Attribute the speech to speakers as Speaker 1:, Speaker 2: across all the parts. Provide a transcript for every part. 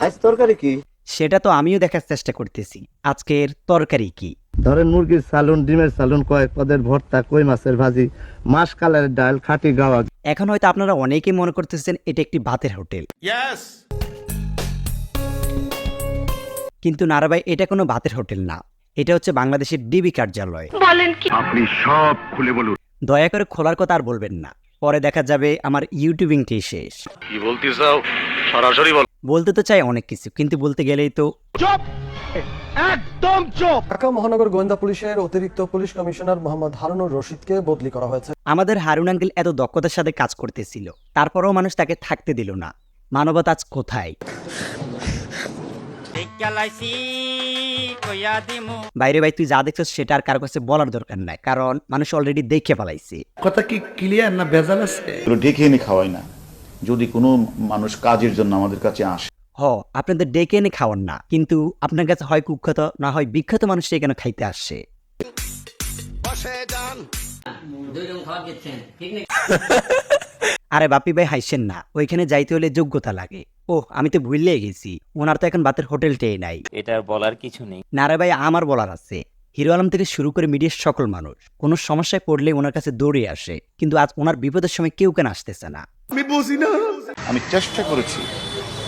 Speaker 1: আজ তরকারি কি?
Speaker 2: সেটা তো আমিও দেখার চেষ্টা করতেছি। আজকের তরকারি কি?
Speaker 1: ধরেন মুরগির সালুন ডিমের সালুন কয়েক পদের ভর্তা কই মাছের ভাজি মাছ কালারের ডাল খাঁটি গাওয়া।
Speaker 2: এখন হয়তো আপনারা অনেকেই মনে করতেছেন এটা একটি ভাতের হোটেল। কিন্তু নারাবাই এটা কোনো ভাতের হোটেল না। এটা হচ্ছে বাংলাদেশের ডিবি কার্যালয়।
Speaker 3: আপনি সব খুলে বলুন।
Speaker 2: দয়া করে খোলার কথা আর বলবেন না। পরে দেখা যাবে আমার ইউটিউবিংটি শেষ।
Speaker 3: কি বলতে চাও সরাসরি বল।
Speaker 2: বলতে তো চাই অনেক কিছু কিন্তু বলতে গেলেই তো চুপ! একদম চুপ!
Speaker 4: ঢাকা মহানগর গোয়েন্দা পুলিশের অতিরিক্ত পুলিশ কমিশনার মোহাম্মদ হারুনুর রশিদকে বদলি করা হয়েছে।
Speaker 2: আমাদের হারুন আঙ্কেল এত দক্ষতার সাথে কাজ করতেছিল তারপরেও মানুষ তাকে থাকতে দিল না। মানবতা আজ কোথায়? বাইরে ভাই তুই যা দেখছিস সেটা আর কারও কাছে বলার দরকার নাই কারণ মানুষ অলরেডি দেখে পালাইছে
Speaker 5: কথা কি ক্লিয়ার না ভেজাল আছে?
Speaker 6: ডেকে এনে খাওয়াই না। যদি কোনো মানুষ কাজের জন্য আমাদের কাছে আসে।
Speaker 2: হ আপনাদের ডেকে এনে খাওয়ান না কিন্তু আপনার কাছে হয় কুখ্যাত না হয় বিখ্যাত মানুষ এখানে খাইতে আসে? আরে বাপি ভাই হাইসেন না ওইখানে যাইতে হলে যোগ্যতা লাগে। ও আমি তো ভুললে গেছি। ওনার তো এখন বাতের হোটেলটাই নাই।
Speaker 7: এটার বলার কিছু নেই।
Speaker 2: না রে ভাই আমার বলার আছে। হিরো আলম থেকে শুরু করে মিডিয়ার সকল মানুষ কোনো সমস্যায় পড়লে ওনার কাছে দৌড়ে আসে কিন্তু আজ ওনার বিপদের সময় কেউ কেন আসতেছে না।
Speaker 6: আমি চেষ্টা করেছি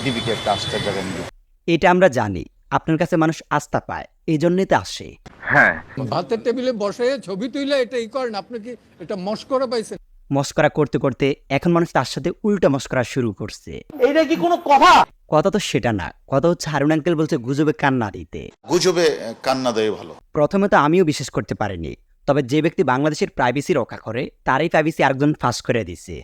Speaker 6: দিদিকে একটা আস্থার জায়গায় নিয়ে
Speaker 2: এটা আমরা জানি আপনার কাছে মানুষ আস্থা পায় এই জন্যই তো আসে।
Speaker 3: হ্যাঁ।
Speaker 8: ভাতের টেবিলে বসে ছবি তুইলে এটা ই করেন আপনি কি এটা মস্করা পাইছেন?
Speaker 2: মস্করা করতে করতে এখন মানুষ তার সাথে উল্টা মস্করা শুরু করছে। এইটা কি কোনো কথা? কথা তো সেটা না কথা হচ্ছে হারুন আঙ্কেল বলছে গুজবে কান্না দিতে।
Speaker 6: গুজবে কান্না দেয় ভালো।
Speaker 2: প্রথমে তো আমিও বিশ্বাস করতে পারিনি তবে যে ব্যক্তি বাংলাদেশের প্রাইভেসি রক্ষা করে তারই প্রাইভেসি আরেকজন ফাঁস করে দিছে।